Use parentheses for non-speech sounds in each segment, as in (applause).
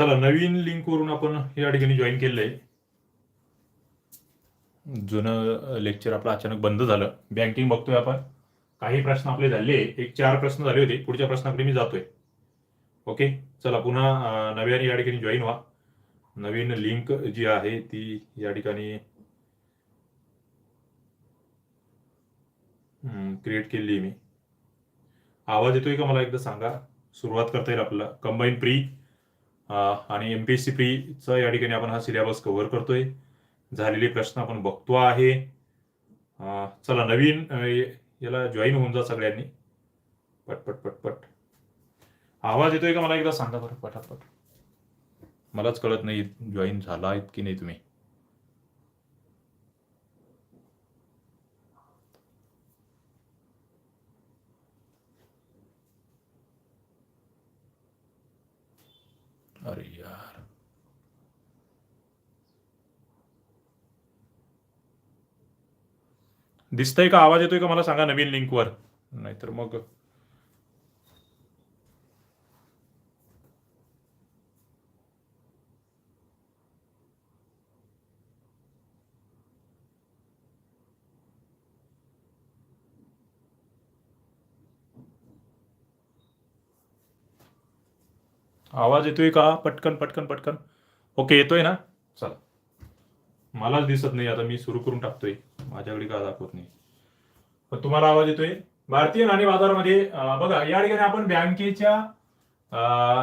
चला नवीन लिंक वरून आपण या ठिकाणी जॉईन केलेलं आहे जुनं लेक्चर आपलं अचानक बंद झालं. बँकिंग बघतोय आपण. काही प्रश्न आपले झाले. एक चार प्रश्न झाले होते. पुढच्या प्रश्नाकडे मी जातोय. ओके चला पुन्हा नव्याने या ठिकाणी जॉईन व्हा. नवीन लिंक जी आहे ती या ठिकाणी क्रिएट केली आहे मी. आवाज येतोय का मला? एकदा सांगा. सुरुवात करता येईल आपला कंबाईन प्री आणि एम पी एस सी पीचा या ठिकाणी आपण हा सिलेबस कव्हर करतोय. झालेले प्रश्न आपण बघतो आहे. चला नवीन याला जॉईन होऊन जा सगळ्यांनी. पटपट पटपट आवाज येतोय का? मला एकदा सांगा बरं पटापट. मलाच कळत नाही जॉईन झाला आहेत की नाही तुम्ही? अरे यार. दिसतंय का? आवाज येतोय का? मला सांगा नवीन लिंकवर नाहीतर मग आवाज येतोय का? पटकन पटकन पटकन. ओके येतोय ना? चला. मलाच दिसत नाही आता मी सुरू करून टाकतोय. माझ्याकडे का दाखवत नाही. पण तुम्हाला आवाज येतोय? भारतीय नाणे बाजारामध्ये बघा या ठिकाणी आपण बँकेच्या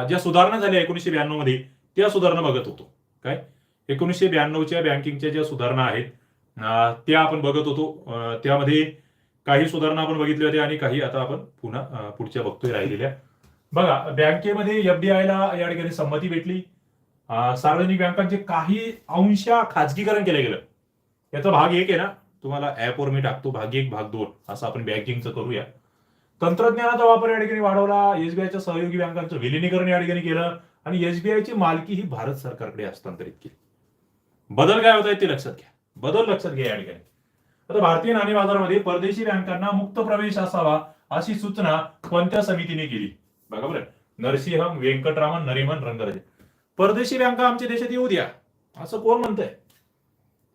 ज्या सुधारणा झाल्या एकोणीसशे ब्याण्णवमध्ये त्या सुधारणा बघत होतो. काय? एकोणीसशे ब्याण्णवच्या बँकिंगच्या ज्या सुधारणा आहेत त्या आपण बघत होतो. त्यामध्ये काही सुधारणा आपण बघितल्या होत्या आणि काही आता आपण पुन्हा पुढच्या बघतोय राहिलेल्या. बघा बँकेमध्ये एफडीआय ला या ठिकाणी संमती भेटली. सार्वजनिक बँकांचे काही अंशा खाजगीकरण केलं गेलं. याचा भाग एक आहे ना तुम्हाला ऍपवर मी टाकतो भाग एक भाग दोन असं आपण बँकिंगचं करूया. तंत्रज्ञानाचा वापर या ठिकाणी वाढवला एसबीआयच्या सहयोगी बँकांचं विलिनीकरण या ठिकाणी केलं आणि एसबीआयची मालकी ही भारत सरकारकडे हस्तांतरित केली. बदल काय होत आहेत ते लक्षात घ्या. बदल लक्षात घ्या या ठिकाणी. आता भारतीय नाणे बाजारामध्ये परदेशी बँकांना मुक्त प्रवेश असावा अशी सूचना कोणत्या समितीने केली? बघा बरं. नरसिंहम व्यंकटरामन नरिमन रंगराजे. परदेशी बँका आमच्या देशात येऊ द्या. असं कोण म्हणतंय?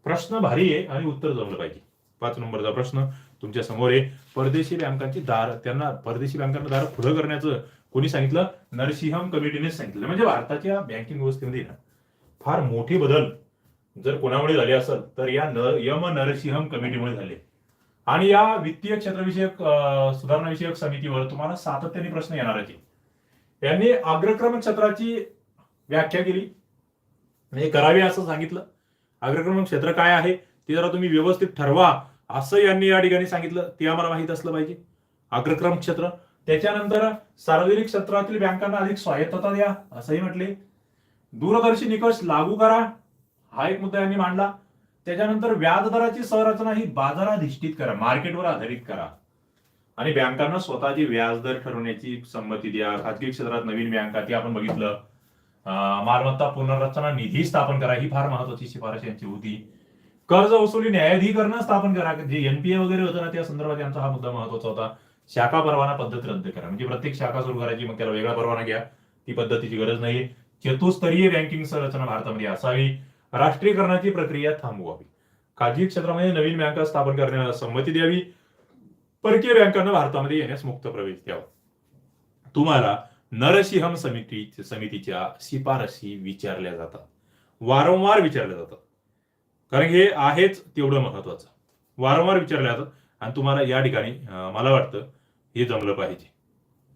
प्रश्न भारी आहे आणि उत्तर जमलं पाहिजे. पाच नंबरचा प्रश्न तुमच्यासमोर आहे. परदेशी बँकांची दार त्यांना परदेशी बँकांना दार खुलं करण्याचं कोणी सांगितलं? नरसिंहम कमिटीने सांगितलं. म्हणजे भारताच्या बँकिंग व्यवस्थेमध्ये ना फार मोठे बदल जर कोणामुळे झाले असेल तर या न यम नरसिंहम कमिटीमुळे झाले. आणि या वित्तीय क्षेत्रविषयक सुधारणाविषयक समितीवर तुम्हाला सातत्याने प्रश्न येणार आहे यांनी अग्रक्रम क्षेत्राची व्याख्या केली. म्हणजे करावी असं सांगितलं. अग्रक्रमण क्षेत्र काय आहे ते जरा तुम्ही व्यवस्थित ठरवा असं यांनी या ठिकाणी सांगितलं. ते आम्हाला माहीत असलं पाहिजे. अग्रक्रम क्षेत्र. त्याच्यानंतर सार्वजनिक क्षेत्रातील बँकांना अधिक स्वायत्तता द्या असंही म्हटले. दूरदर्शी निकष लागू करा हा एक मुद्दा यांनी मांडला. त्याच्यानंतर व्याजदराची संरचना ही बाजाराधिष्ठित करा मार्केटवर आधारित करा. आणि बँकांना स्वतःची व्याजदर ठरवण्याची संमती द्या. खाजगी क्षेत्रात नवीन बँका ती आपण बघितलं. मालमत्ता पुनर्रचना निधी स्थापन करा ही फार महत्वाची शिफारस यांची होती. कर्ज वसुली न्यायाधिकरण स्थापन करा. जे एनपीए वगैरे होतं ना त्या संदर्भात यांचा हा मुद्दा महत्त्वाचा होता. शाखा परवाना पद्धत रद्द करा. म्हणजे प्रत्येक शाखा सुरू करायची मग त्याला वेगळा परवाना घ्या. ती पद्धतीची गरज नाही चतुस्तरीय बँकिंग संरचना भारतामध्ये असावी. राष्ट्रीयकरणाची प्रक्रिया थांबवावी. खाजगी क्षेत्रामध्ये नवीन बँका स्थापन करण्याला संमती द्यावी. परकीय बँकांना भारतामध्ये येण्यास मुक्त प्रवेश द्यावा. तुम्हाला नरसिंहम समिती समितीच्या शिफारसी विचारल्या जातात. वारंवार विचारल्या जातात. कारण हे आहेच तेवढं महत्वाचं वारंवार विचारल्या जातात. आणि तुम्हाला या ठिकाणी मला वाटतं हे जमलं पाहिजे.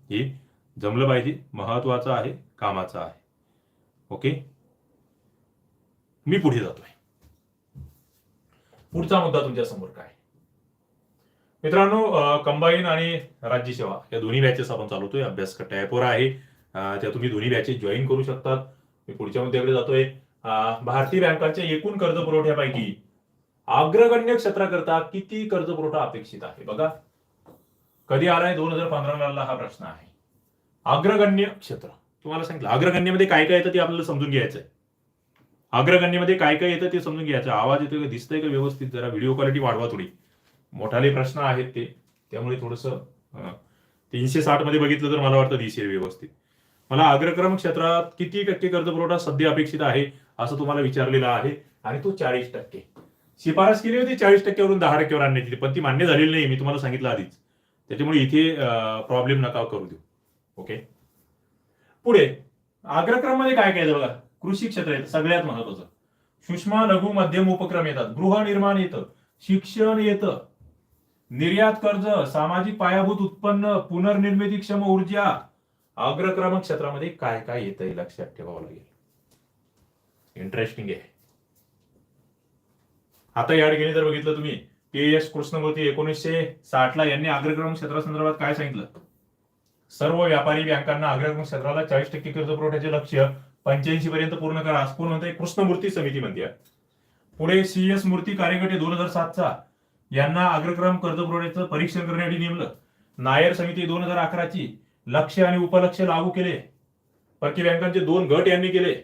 हे जमलं पाहिजे महत्वाचं आहे कामाचं आहे. ओके? मी पुढे जातोय. पुढचा मुद्दा तुमच्यासमोर काय? मित्रांनो कंबाईन आणि राज्य सेवा या दोन्ही बॅचेस आपण चालवतोय. अभ्यास टॅपवर आहे. त्या तुम्ही दोन्ही बॅचेस जॉईन करू शकतात. मी पुढच्या मुद्द्याकडे जातोय. भारतीय बँकांच्या एकूण कर्ज पुरवठ्यापैकी अग्रगण्य क्षेत्राकरता किती कर्ज पुरवठा अपेक्षित आहे? बघा. कधी आलाय? दोन हजार पंधरा हा प्रश्न आहे. अग्रगण्य क्षेत्र. तुम्हाला सांगितलं. अग्रगण्यमध्ये काय काय येतं ते आपल्याला समजून घ्यायचंय. अग्रगण्यमध्ये काय काय येतं ते समजून घ्यायचं. आवाज येतो का दिसतंय का व्यवस्थित? जरा व्हिडिओ क्वालिटी वाढवा थोडी. मोठाले प्रश्न आहेत ते. त्यामुळे थोडस तीनशे साठमध्ये बघितलं तर मला वाटतं दिसेल व्यवस्थित. मला अग्रक्रम क्षेत्रात किती टक्के कर्ज पुरवठा सध्या अपेक्षित आहे असं तुम्हाला विचारलेलं आहे. आणि तो चाळीस टक्के. शिफारस केली होती चाळीस टक्क्यावरून दहा टक्क्यावर आणण्याची पण ती मान्य झालेली नाही मी तुम्हाला सांगितलं आधीच. त्याच्यामुळे इथे प्रॉब्लेम नका करू देऊ. ओके पुढे अग्रक्रममध्ये काय काय बघा कृषी क्षेत्र येतं सगळ्यात महत्वाचं. सूक्ष्म लघु मध्यम उपक्रम येतात. गृहनिर्माण येतं शिक्षण येतं. निर्यात कर्ज सामाजिक पायाभूत उत्पन्न पुनर्निर्मितीक्षम ऊर्जा अग्रक्रमक क्षेत्रामध्ये काय काय येतं हे लक्षात ठेवावं लागेल. इंटरेस्टिंग आहे. आता या ठिकाणी जर बघितलं तुम्ही के एस कृष्णमूर्ती एकोणीसशे साठला यांनी अग्रक्रम क्षेत्रासंदर्भात काय सांगितलं? सर्व व्यापारी बँकांना अग्रक्रम क्षेत्राला चाळीस टक्के कर्ज पुरवठ्याचे लक्ष पंच्याऐंशी पर्यंत पूर्ण करा. असं कोण कृष्णमूर्ती समिती म्हणते पुढे सी एस मूर्ती कार्यगटे दोन हजार सातचा यांना अग्रक्रम कर्ज पुरवण्याचं परीक्षण करण्यासाठी नेमलं. नायर समिती दोन हजार अकराची लक्ष्य आणि उपलक्ष लागू केले. परकी बँकांचे दोन गट यांनी केले.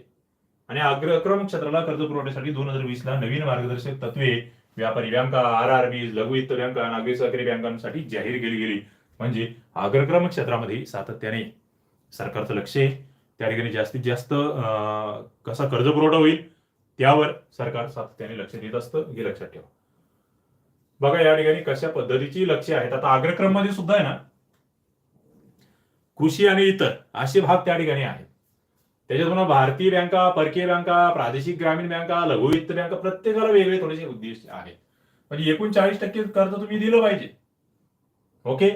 आणि अग्रक्रम क्षेत्राला कर्ज पुरवठ्यासाठी दोन हजार वीस ला नवीन मार्गदर्शक तत्वे व्यापारी बँका आर आर बी लघु वित्त बँका नागरी सहकारी बँकांसाठी जाहीर केली गेली. म्हणजे अग्रक्रम क्षेत्रामध्ये सातत्याने सरकारचं लक्ष आहे. त्या ठिकाणी जास्तीत जास्त कसा कर्ज पुरवठा होईल त्यावर सरकार सातत्याने लक्ष देत असतं हे लक्षात ठेवा. बघा या ठिकाणी कशा पद्धतीची लक्ष आहेत. आता अग्रक्रममध्ये सुद्धा आहे ना कृषी आणि इतर असे भाग त्या ठिकाणी आहेत. त्याच्यात म्हणा भारतीय बँका परकीय बँका प्रादेशिक ग्रामीण बँका लघु वित्त बँका प्रत्येकाला वेगळे थोडेसे उद्देश आहेत. म्हणजे एकूण चाळीस टक्के कर्ज तुम्ही दिलं पाहिजे. ओके?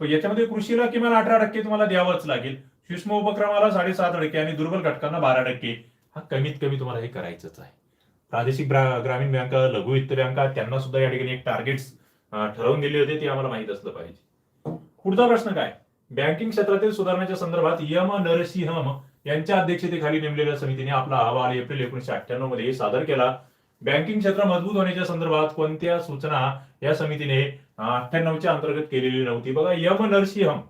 पण याच्यामध्ये कृषीला किमान अठरा टक्के तुम्हाला द्यावंच लागेल. सूक्ष्म उपक्रमाला साडेसात टक्के आणि दुर्बल घटकांना बारा टक्के. हा कमीत कमी तुम्हाला हे करायचंच आहे. प्रादेशिक ग्रामीण बँका लघु वित्त बँका त्यांना सुद्धा या ठिकाणी एक टार्गेट्स ठरवून दिले होते ते आम्हाला माहीत असलं पाहिजे. पुढचा प्रश्न काय? बँकिंग क्षेत्रातील सुधारण्याच्या संदर्भात यम नरसिंहम यांच्या अध्यक्षतेखाली नेमलेल्या समितीने आपला अहवाल एप्रिल एकोणीशे अठ्ठ्याण्णवमध्ये सादर केला. बँकिंग क्षेत्र मजबूत होण्याच्या संदर्भात कोणत्या सूचना या समितीने अठ्ठ्याण्णवच्या अंतर्गत केलेली नव्हती? बघा यम नरसिंहम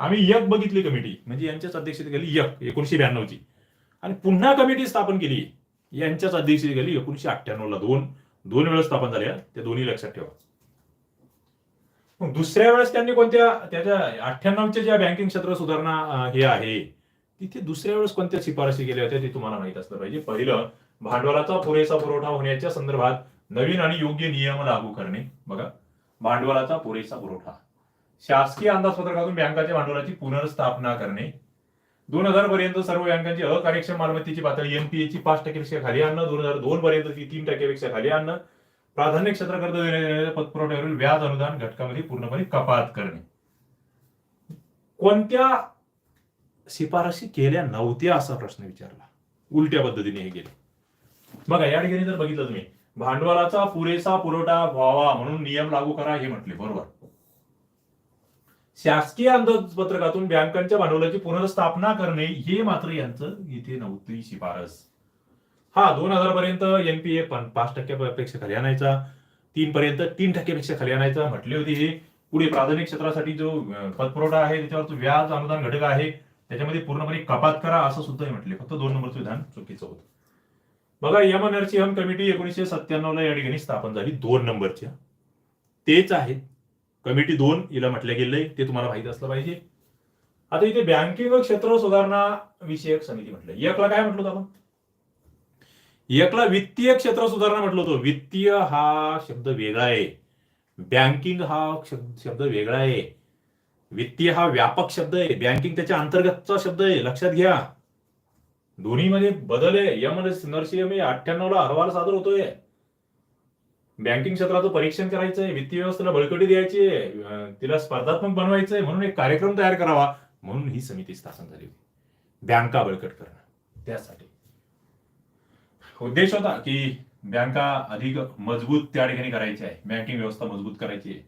आम्ही यक बघितली कमिटी म्हणजे यांच्याच अध्यक्षतेखाली यक एकोणीशे ब्याण्णवची आणि पुन्हा कमिटी स्थापन केली. यांच्याच अध्यक्षतेखाली एकोणीशे अठ्ठ्याण्णवला दोन दोन वेळा स्थापन झाल्या. त्या दोन्ही लक्षात ठेवा. मग दुसऱ्या वेळेस त्यांनी कोणत्या त्याच्या अठ्ठ्याण्णवच्या ज्या बँकिंग क्षेत्र सुधारणा हे आहे तिथे दुसऱ्या वेळेस कोणत्या शिफारशी केल्या होत्या ते तुम्हाला माहीत असलं पाहिजे. पहिलं भांडवलाचा पुरेसा पुरवठा होण्याच्या संदर्भात नवीन आणि योग्य नियम लागू करणे. बघा भांडवलाचा पुरेसा पुरवठा. शासकीय अंदाजपत्रकातून बँकाच्या भांडवलाची पुनर्स्थापना करणे. दोन हजार पर्यंत सर्व बँकांची अकार्यक्षम मालमत्तेची पातळी एनपीए ची पाच टक्केपेक्षा खाली आणणं दोन हजार दोन पर्यंत ती तीन टक्क्यापेक्षा खाली आणणं प्राधान्य क्षेत्र कर्ज देण्याच्या पतपुरवठ्यावरील व्याज अनुदान घटकामध्ये पूर्णपणे कपात करणे. कोणत्या शिफारशी केल्या नव्हत्या असा प्रश्न विचारला. उलट्या पद्धतीने हे गेले बघा या ठिकाणी जर बघितलं तुम्ही भांडवलाचा पुरेसा पुरवठा व्हावा म्हणून नियम लागू करा हे म्हटले बरोबर. शासकीय अंदाजपत्रकातून बँकांच्या भांडवलाची पुनर्स्थापना करणे हे मात्र यांचं इथे नव्हती शिफारस. हा दोन हजार पर्यंत एनपीए पण पाच टक्क्यापेक्षा खाली आणायचा तीन पर्यंत तीन टक्क्यापेक्षा खाली आणायचा म्हटले होते हे. पुढे प्राथमिक क्षेत्रासाठी जो पतपुरवठा आहे त्याच्यावर जो व्याज अनुदान घटक आहे त्याच्यामध्ये पूर्णपणे कपात करा असं सुद्धा हे म्हटले. फक्त दोन नंबरचं विधान चुकीचं होतं. बघा यमन हम कमिटी एकोणीसशे सत्त्याण्णवला या ठिकाणी स्थापन झाली दोन नंबरच्या. तेच आहेत कमिटी दोन हिला म्हटलं गेलंय ते तुम्हाला माहीत असलं पाहिजे. आता इथे बँकिंग क्षेत्र सुधारणा विषयक समिती म्हटलं. एकला काय म्हटलं होतं आपण? एकला वित्तीय क्षेत्र सुधारणा म्हटलं होतं. वित्तीय हा शब्द वेगळा आहे. बँकिंग हा शब्द वेगळा आहे. वित्तीय हा व्यापक शब्द आहे. बँकिंग त्याच्या अंतर्गतचा शब्द आहे. लक्षात घ्या. दोन्हीमध्ये बदल आहे. यम नरसिंह अठ्ठ्याण्णव ला अहवाल सादर होतोय. बँकिंग क्षेत्राचं परीक्षण करायचंय वित्तीय व्यवस्थेला बळकटी द्यायची आहे, तिला स्पर्धात्मक बनवायचंय म्हणून एक कार्यक्रम तयार करावा म्हणून ही समिती स्थापन झाली होती. बँका बळकट करणं त्यासाठी. उद्देश होता की बँका अधिक मजबूत त्या ठिकाणी करायची आहे बँकिंग व्यवस्था मजबूत करायची आहे.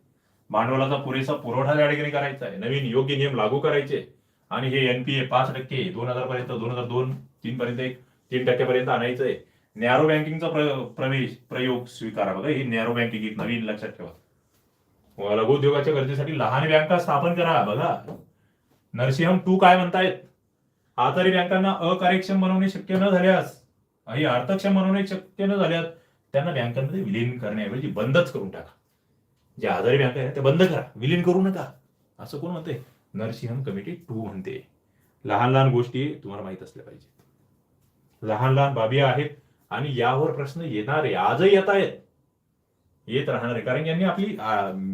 भांडवलाचा पुरेसा पुरवठा त्या ठिकाणी करायचा आहे नवीन योग्य नियम लागू करायचे. आणि हे एनपीए पाच टक्के दोन हजार पर्यंत दोन हजार दोन तीन पर्यंत एक तीन टक्क्यापर्यंत आणायचं आहे नॅरो बँकिंगचा प्र- प्रवेश प्रयोग स्वीकारा बघा. ही नॅरो बँकिंग एक नवीन लक्षात ठेवा. लघु उद्योगाच्या गरजेसाठी लहान बँका स्थापन करा. बघा. नरसिंहम टू काय म्हणतायत आधारी बँकांना अकार्यक्षम बनवणे शक्य न झाल्यास आणि अर्थक्षम बनवणे शक्य न झाल्यास त्यांना बँकांमध्ये विलीन करण्याऐवजी बंदच करून टाका. जे आजारी बँका आहेत ते बंद करा. विलीन करू नका. असं कोण म्हणते नरसिंहम कमिटी टू म्हणते. लहान लहान गोष्टी तुम्हाला माहीत असल्या पाहिजे. लहान लहान बाबी आहेत आणि यावर प्रश्न येणार आहे आजही येत आहेत येत राहणार. आहे कारण यांनी आपली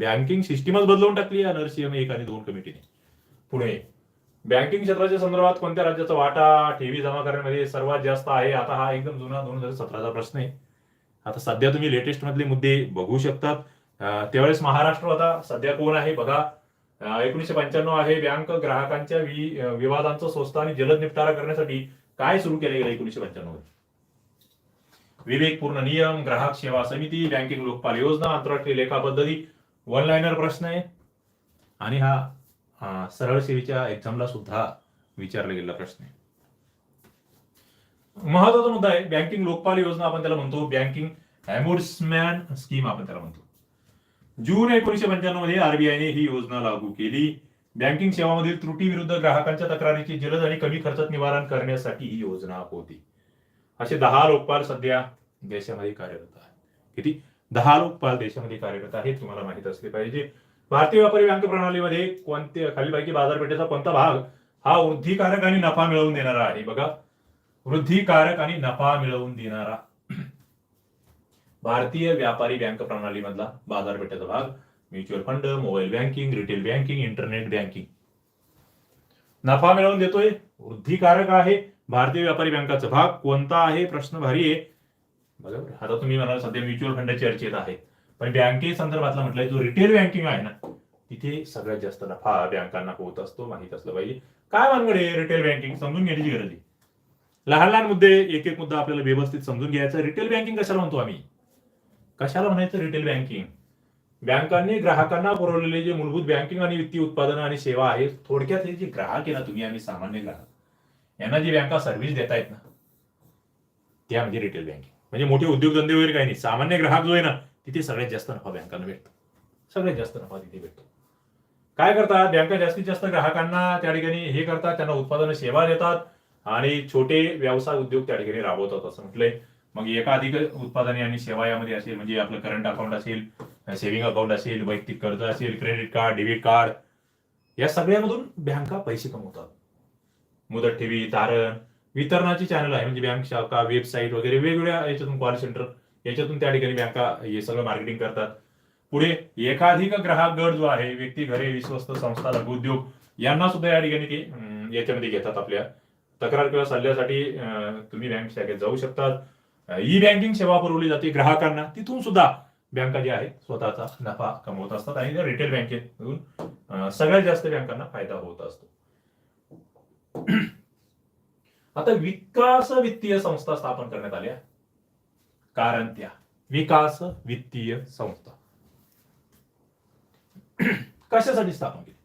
बँकिंग सिस्टीमच बदलवून टाकली या नरसीएम एक आणि दोन कमिटीने पुणे बँकिंग क्षेत्राच्या संदर्भात कोणत्या राज्याचा वाटा ठेवी जमा करण्यामध्ये सर्वात जास्त आहे? आता हा एकदम जुना दोन हजार सतराचा प्रश्न आहे. आता सध्या तुम्ही लेटेस्ट मधले मुद्दे बघू शकतात. त्यावेळेस महाराष्ट्र होता सध्या कोण आहे? बघा एकोणीशे पंच्याण्णव आहे. बँक ग्राहकांच्या विवादांचं स्वस्त आणि जलद निपटारा करण्यासाठी काय सुरू केले गेले एकोणीशे पंच्याण्णव विवेकपूर्ण नियम ग्राहक सेवा समिती बँकिंग लोकपाल योजना आंतरराष्ट्रीय लेखा पद्धती वन लाईनर प्रश्न आहे. आणि हा सरळ सेवेच्या एक्झामला सुद्धा विचारला गेलेला प्रश्न आहे. महत्त्वाचा मुद्दा आहे बँकिंग लोकपाल योजना आपण त्याला म्हणतो बँकिंग एम्बुड्समॅन स्कीम आपण त्याला म्हणतो. जून एकोणीशे पंच्याण्णवमध्ये आरबीआयने ही योजना लागू केली. बँकिंग सेवामधील त्रुटी विरुद्ध ग्राहकांच्या तक्रारीची जलद आणि कमी खर्चात निवारण करण्यासाठी ही योजना होती. असे दहा लोकपाल सध्या देशामध्ये कार्यरत आहेत. किती? दहा लोकपाल देशामध्ये कार्यरत आहेत तुम्हाला माहीत असले पाहिजे. भारतीय व्यापारी बँक प्रणालीमध्ये कोणत्या खालीपैकी बाजारपेठेचा कोणता भाग हा वृद्धिकारक आणि नफा मिळवून देणारा आहे. बघा वृद्धिकारक आणि नफा मिळवून देणारा. भारतीय व्यापारी बँक प्रणालीमधला बाजारपेठेचा भाग mutual fund mobile banking retail banking internet banking. नफा मिळवून देतोय वृद्धिकारक आहे. भारतीय व्यापारी बँकाचा भाग कोणता आहे प्रश्न भारी आहे? बरोबर. आता तुम्ही म्हणाल सध्या म्युच्युअल फंडाची चर्चेत आहे. पण बँके संदर्भातला म्हटलंय जो रिटेल बँकिंग आहे ना तिथे सगळ्यात जास्त नफा बँकांना होत असतो माहीत असलं पाहिजे. काय मानगडे रिटेल बँकिंग समजून घेण्याची गरज आहे. लहान लहान मुद्दे एक एक मुद्दा आपल्याला व्यवस्थित समजून घ्यायचा. रिटेल बँकिंग कशाला म्हणतो आम्ही? कशाला म्हणायचं रिटेल बँकिंग बँकांनी ग्राहकांना पुरवलेले जे मूलभूत बँकिंग आणि वित्तीय उत्पादन आणि सेवा आहे थोडक्यात हे जे ग्राहक आहे ना तुम्ही आम्ही सामान्य ग्राहक. यांना जी बँका सर्व्हिस देत आहेत ना त्या म्हणजे रिटेल बँकिंग म्हणजे मोठे उद्योगधंदे वगैरे काही नाही. सामान्य ग्राहक जो आहे ना तिथे सगळ्यात जास्त नफा बँकांना भेटतो. सगळ्यात जास्त नफा तिथे भेटतो. काय करतात? बँका जास्तीत जास्त ग्राहकांना त्या ठिकाणी हे करतात त्यांना उत्पादन सेवा देतात आणि छोटे व्यवसाय उद्योग त्या ठिकाणी राबवतात असं म्हटलंय. मग एकाधिक उत्पादने आणि सेवा यामध्ये असेल म्हणजे आपलं करंट अकाउंट असेल सेव्हिंग अकाउंट असेल वैयक्तिक कर्ज असेल क्रेडिट कार्ड डेबिट कार्ड या सगळ्यामधून बँका पैसे कमवतात. मुदत ठेवी तारण वितरणाची चॅनल आहे. म्हणजे बँक शाखा वेबसाईट वगैरे वेगवेगळ्या याच्यातून कॉल सेंटर याच्यातून त्या ठिकाणी बँका हे सगळं मार्केटिंग करतात. पुढे एकाधिक ग्राहक गट जो आहे व्यक्ती घरे विश्वस्त संस्था लघु उद्योग यांना सुद्धा या ठिकाणी ते याच्यामध्ये घेतात आपल्या. तक्रार किंवा सल्ल्यासाठी तुम्ही बँक शाखेत जाऊ शकतात. ई बँकिंग सेवा पुरवली जाते ग्राहकांना. तिथून सुद्धा बँका ज्या आहेत स्वतःचा नफा कमवत असतात आणि रिटेल बँकेतून सगळ्यात जास्त बँकांना फायदा होत असतो. (clears throat) आता विकास वित्तीय संस्था स्थापन करण्यात आल्या कारण त्या विकास वित्तीय संस्था. (clears throat) कशासाठी स्थापन केली?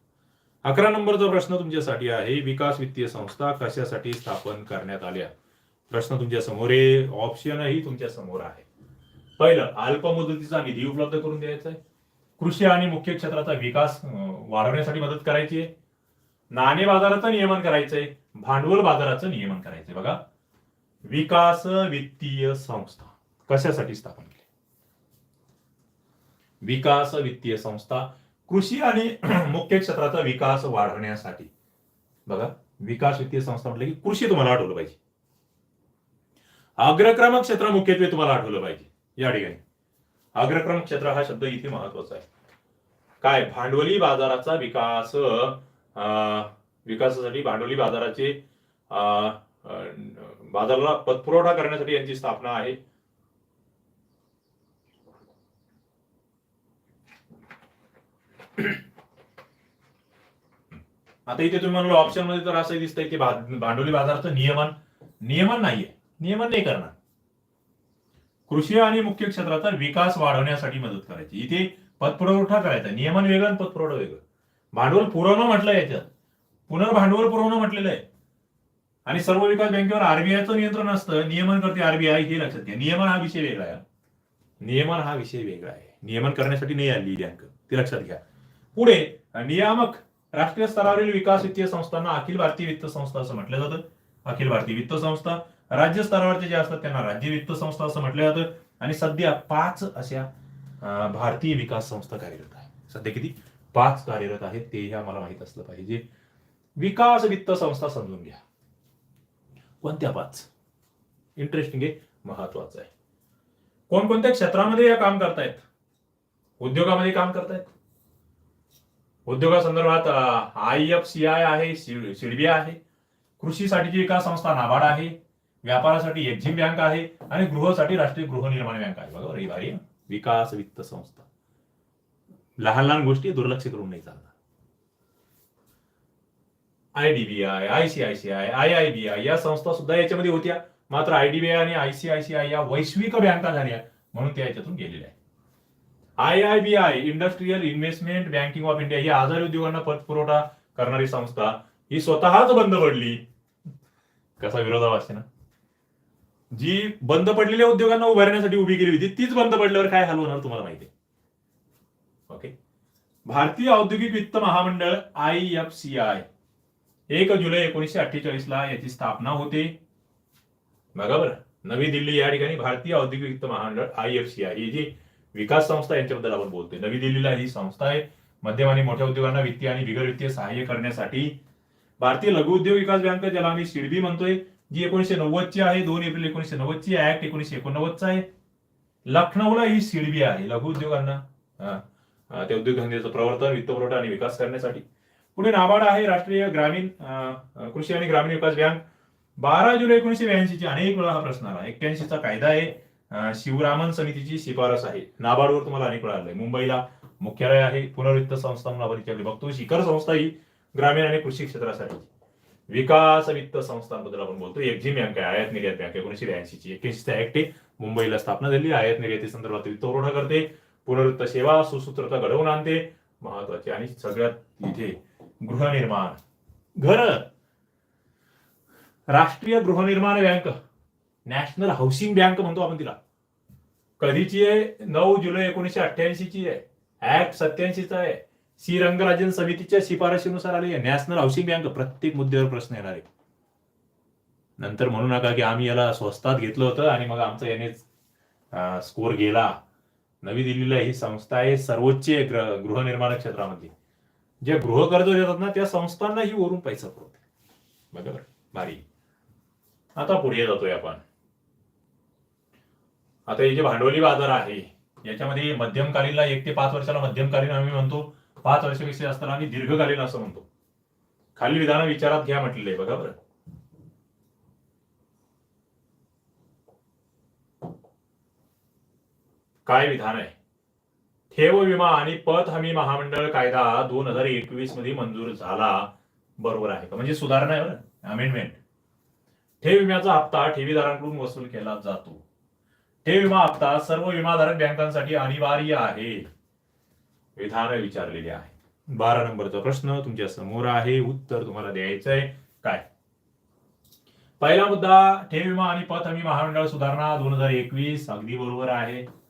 अकरा नंबरचा प्रश्न तुमच्यासाठी आहे. विकास वित्तीय संस्था कशासाठी स्थापन करण्यात आल्या प्रश्न तुमच्यासमोर आहे. ऑप्शनही तुमच्यासमोर आहे. पहिलं अल्प मुदतीचा निधी उपलब्ध करून द्यायचा आहे. कृषी आणि मुख्य क्षेत्राचा विकास वाढवण्यासाठी मदत करायची आहे. नाणे बाजाराचं नियमन करायचंय भांडवल बाजाराचं नियमन करायचंय. बघा. विकास वित्तीय संस्था कशासाठी स्थापन केली? विकास वित्तीय संस्था कृषी आणि (clears throat) मुख्य क्षेत्राचा विकास वाढवण्यासाठी. बघा. विकास वित्तीय संस्था म्हटलं की कृषी तुम्हाला आठवलं पाहिजे. अग्रक्रम क्षेत्र मुख्यत्वे तुम्हाला आठवलं पाहिजे. या ठिकाणी. अग्रक्रम क्षेत्र हा शब्द इथे महत्त्वाचा आहे. काय? भांडवली बाजाराचा विकास विकासासाठी भांडवली बाजाराचे बाजाराला पतपुरवठा करण्यासाठी यांची स्थापना आहे. आता इथे तुम्ही म्हणाल ऑप्शनमध्ये तर असं दिसतंय की भांडवली बाजाराचं नियमन नियमन नाहीये. नियमन नाही करणार. कृषी आणि मुख्य क्षेत्राचा विकास वाढवण्यासाठी मदत करायची. इथे पतपुरवठा करायचा. नियमन वेगळं आणि पतपुरवठा वेगळं. भांडवल पुरवणं म्हटलं याच्यात. पुनर्भांडवल पुरवणं म्हटलेलं आहे. आणि सर्व विकास बँकेवर आरबीआयचं नियंत्रण असतं नियमन करते आरबीआय हे लक्षात घ्या. नियमन हा विषय वेगळा आहे. नियमन हा विषय वेगळा आहे. नियमन करण्यासाठी नाही आली बँक. ते लक्षात घ्या. पुढे नियामक राष्ट्रीय स्तरावरील विकास वित्तीय संस्थांना अखिल भारतीय वित्त संस्था असं म्हटलं जातं. अखिल भारतीय वित्त संस्था. राज्य स्तरावरचे जे असतात त्यांना राज्य वित्त संस्था असं म्हटलं जातं. आणि सध्या पाच अशा भारतीय विकास संस्था कार्यरत आहे सध्या किती? पाच कार्यरत आहेत ते आम्हाला माहीत असलं पाहिजे. विकास वित्त संस्था समजून घ्या. कोणत्या पाच? इंटरेस्टिंग आहे महत्वाचं आहे. कोणकोणत्या क्षेत्रामध्ये या काम करतायत? उद्योगामध्ये काम करतायत? उद्योगासंदर्भात आय एफ सी आय आहे सिडबी आहे कृषीसाठीची विकास संस्था नाबार्ड आहे व्यापारासाठी एक्झिम बँक आहे आणि गृहासाठी राष्ट्रीय गृहनिर्माण बँक आहे. बरोबर ही भारी विकास वित्त संस्था. लहान लहान गोष्टी दुर्लक्ष करून नाही चालणार. IDBI ICICI I I B I या संस्था सुद्धा याच्यामध्ये होत्या. मात्र आयडीबीआय आणि आयसीआयसीआय या वैश्विक बँका झाल्या म्हणून त्या याच्यातून गेलेल्या आहेत. I I B I industrial investment banking of India ही आजारी उद्योगांना पतपुरवठा करणारी संस्था ही स्वतःच बंद पडली. कसा विरोधाभास ना? जी बंद पडलेल्या उद्योगांना उभारण्यासाठी उभी केली होती तीच बंद पडल्यावर काय हाल होणार तुम्हाला माहिती आहे? भारतीय औद्योगिक वित्त महामंडळ आय एफ सी आय. एक जुलै एकोणीसशे अठ्ठेचाळीस ला याची स्थापना होते. बघा बरं नवी दिल्ली या ठिकाणी भारतीय औद्योगिक वित्त महामंडळ आय एफ सी आय ही जी विकास संस्था यांच्याबद्दल आपण बोलतोय. नवी दिल्लीला ही संस्था आहे. मध्यम आणि मोठ्या उद्योगांना वित्तीय आणि बिगर वित्तीय सहाय्य करण्यासाठी भारतीय लघु उद्योग विकास बँक ज्याला आम्ही सिडबी म्हणतोय जी एकोणीशे नव्वदची आहे. दोन एप्रिल एकोणीशे नव्वदची ऍक्ट एकोणीशे एकोणनव्वदचा आहे. लखनौला ही सिडबी आहे लघु उद्योगांना. हा, त्या उद्योगधंद्याचं प्रवर्तन वित्तपुरवठा आणि विकास करण्यासाठी. पुढे नाबार्ड आहे राष्ट्रीय ग्रामीण कृषी आणि ग्रामीण विकास बँक. बारा जुलै एकोणीशे ब्याऐंशी ची अनेक वेळा हा प्रश्न आला. एक्क्याऐंशीचा कायदा आहे. शिवरामन समितीची शिफारस आहे. नाबार्डवर तुम्हाला अनेक वेळा आलंय. मुंबईला मुख्यालय आहे. पुनर्वित्त संस्था म्हणून आपण विचारली. बघतो शिखर संस्था ही ग्रामीण आणि कृषी क्षेत्रासाठी. विकास वित्त संस्थांबद्दल आपण बोलतो. एक्झिम बँक आहे आयात निर्यात बँक एकोणीशे ब्याऐंशी ची एक्क्याऐंशीचा ऍक्ट मुंबईला स्थापना झाली. आयात निर्याती संदर्भात वित्तपुरवठा करते. पुनर्वित्त सेवा सुसूत्रता घडवून आणते महत्त्वाचे आणि सगळ्यात इथे गृहनिर्माण। घर। राष्ट्रीय गृहनिर्माण बँक। नॅशनल हाऊसिंग बँक म्हणतो आपण तिला। कधीची आहे? नऊ जुलै एकोणीशे अठ्ठ्याऐंशी ची आहे। ऍक्ट सत्याऐंशीचा आहे। सी. रंगराजन समितीच्या शिफारशीनुसार आली आहे. नॅशनल हाऊसिंग बँक प्रत्येक मुद्द्यावर प्रश्न येणार आहे। नंतर म्हणू नका की आम्ही याला स्वस्तात घेतलं होतं आणि मग आमचा याने स्कोर गेला। नवी दिल्लीला ही संस्था आहे सर्वोच्च गृहनिर्माण क्षेत्रामध्ये. जे गृहकर्ज देतात ना त्या संस्थांनाही वरून पैसा पुरवते. बरोबर? भारी. आता पुढे जातोय आपण. आता हे जे भांडवली बाजार आहे याच्यामध्ये मध्यमकालीनला एक ते पाच वर्षाला मध्यमकालीन आम्ही म्हणतो. पाच वर्षापेक्षा जास्त आम्ही दीर्घकालीन असं म्हणतो. खालील विधान विचारात घ्या म्हटलेलं आहे बघा बरं काय विधान आहे? ठेव विमा आणि पत हमी महामंडळ कायदा दोन हजार एकवीसमध्ये मंजूर झाला. बरोबर आहे का? म्हणजे सुधारणा आहे बरं. अमेंडमेंट ठेव विम्याचा हप्ता ठेवीदारांकडून वसूल केला जातो. ठेव विमा हप्ता सर्व विमाधारक बँकांसाठी अनिवार्य आहे. विधान विचारलेले आहे. बारा नंबरचा प्रश्न तुमच्यासमोर आहे. उत्तर तुम्हाला द्यायचं आहे. काय? पहिला मुद्दा ठेव विमा आणि पत हमी महामंडळ सुधारणा दोन हजार एकवीस अगदी बरोबर आहे.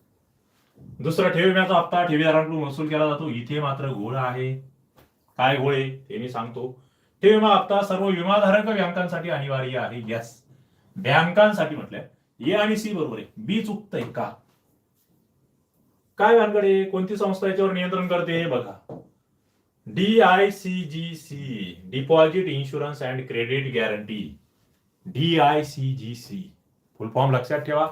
दुसरा ठेव विम्याचा हप्ता ठेवीदारांकडून वसूल केला जातो. इथे मात्र घोळ आहे. काय घोळ आहे ते मी सांगतो. ठेव विमा हप्ता सर्व विमाधारक बँकांसाठी अनिवार्य आहे. यस बँकांसाठी म्हटलंय ए आणि सी बरोबर आहे. बी चुकतंय का? काय भानगडे कोणती संस्था याच्यावर नियंत्रण करते? हे बघा. D I C G C deposit insurance and credit guarantee D I C G C full form लक्षात ठेवा.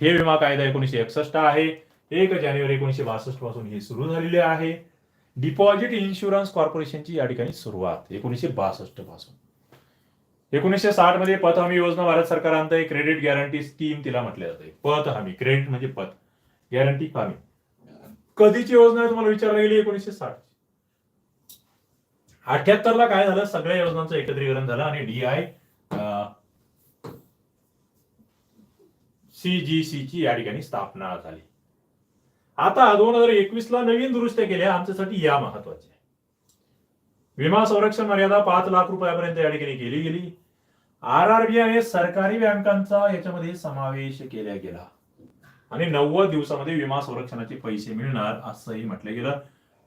ठेव विमा कायदा एकोणीशे एकसष्ट आहे. एक जानेवारी एकोणीशे बासष्टपासून हे सुरू झालेले आहे. डिपॉझिट इन्शुरन्स कॉर्पोरेशनची या ठिकाणी सुरुवात एकोणीशे बासष्टपासून. एकोणीसशे साठमध्ये पत हमी योजना भारत सरकार आणतंय क्रेडिट गॅरंटी स्कीम तिला म्हटले जाते. पत हमी क्रेडिट म्हणजे पत. गॅरंटी हमी. कधीची योजना आहे तुम्हाला विचारली गेली? एकोणीसशे साठ अठ्याहत्तर ला काय झालं? सगळ्या योजनांचं एकत्रीकरण झालं आणि D I C G C ची या ठिकाणी स्थापना झाली. आता दोन हजार एकवीस ला नवीन दुरुस्त्या केल्या. आमच्यासाठी या महत्त्वाच्या विमा संरक्षण मर्यादा पाच लाख रुपयापर्यंत या ठिकाणी केली गेली. आर आर बी आणि सरकारी बँकांचा याच्यामध्ये समावेश केला गेला. आणि नव्वद दिवसामध्ये विमा संरक्षणाचे पैसे मिळणार असंही म्हटलं गेलं.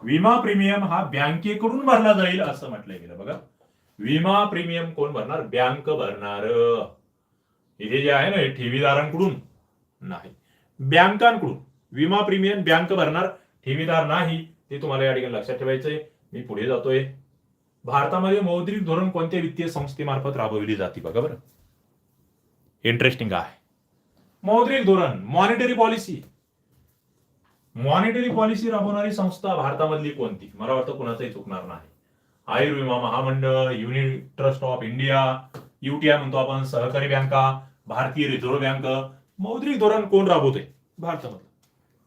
विमा प्रीमियम हा बँकेकडून भरला जाईल असं म्हटलं गेलं. बघा विमा प्रीमियम कोण भरणार? बँक भरणार. इथे जे आहे ना ठेवीदारांकडून नाही बँकांकडून. विमा प्रीमियम बँक भरणार ठेवीदार नाही ते तुम्हाला या ठिकाणी लक्षात ठेवायचंय. मी पुढे जातोय. भारतामध्ये मौद्रिक धोरण कोणत्या वित्तीय संस्थेमार्फत राबविली जाते बघा बरं. इंटरेस्टिंग आहे. मौद्रिक धोरण मॉनिटरी पॉलिसी मॉनिटरी पॉलिसी राबवणारी संस्था भारतामधली कोणती? मला वाटतं कुणाचंही चुकणार नाही. आयुर्विमा महामंडळ unit trust of India UTI म्हणतो आपण सहकारी बँका भारतीय रिझर्व्ह बँक. मौद्रिक धोरण कोण राबवते भारतामध्ये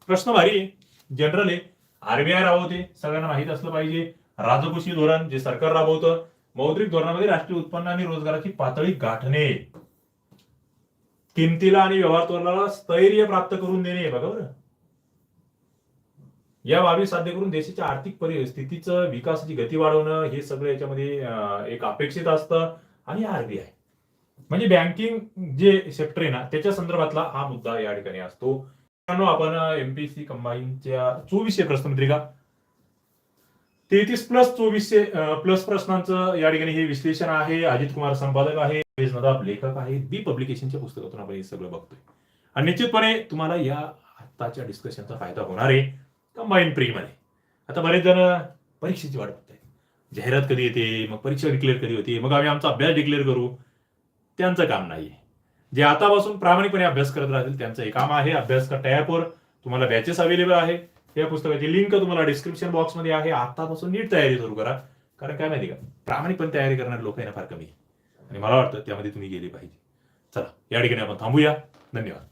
प्रश्न भारी जनरल आहे आरबीआय राबवते. सगळ्यांना माहीत असलं पाहिजे. राजकोषीय धोरण जे सरकार राबवतं मौद्रिक धोरणामध्ये राष्ट्रीय उत्पन्न आणि रोजगाराची पातळी गाठणे. किमतीला आणि व्यवहार धोरणाला स्थैर्य प्राप्त करून देणे बघा बरं. या बाबी साध्य करून देशाच्या आर्थिक परिस्थितीचं विकासाची गती वाढवणं हे सगळं याच्यामध्ये एक अपेक्षित असतं. आणि आरबीआय म्हणजे बँकिंग जे सेक्टर आहे ना त्याच्या संदर्भातला हा मुद्दा या ठिकाणी असतो. आपण एमपीसी कंबाईनच्या चोवीसशे प्रश्नपत्रिका तेहतीस प्लस चोवीसशे प्लस प्रश्नांचं या ठिकाणी हे विश्लेषण आहे. अजित कुमार संपादक आहे. नदाब लेखक आहे. बी पब्लिकेशनच्या पुस्तकातून आपण हे सगळं बघतोय. आणि निश्चितपणे तुम्हाला या आत्ताच्या डिस्कशनचा फायदा होणार आहे कंबाईन प्री मध्ये. आता बरेच जण परीक्षेची वाट बघताय जाहिरात कधी येते मग परीक्षा डिक्लेअर कधी होते मग आम्ही आमचा अभ्यास डिक्लेअर करू. त्यांचं काम नाहीये. जे आतापासून प्रामाणिकपणे अभ्यास करत राहतील त्यांचं हे काम आहे. अभ्यास करता ॲपवर तुम्हाला बॅचेस अवेलेबल आहे. या पुस्तकाची लिंक तुम्हाला डिस्क्रिप्शन बॉक्समध्ये आहे. आतापासून नीट तयारी सुरू करा. कारण काय माहिती का? प्रामाणिकपणे तयारी करणारे लोक आहे ना फार कमी. आहे आणि मला वाटतं त्यामध्ये तुम्ही गेले पाहिजे. चला या ठिकाणी आपण थांबूया. धन्यवाद.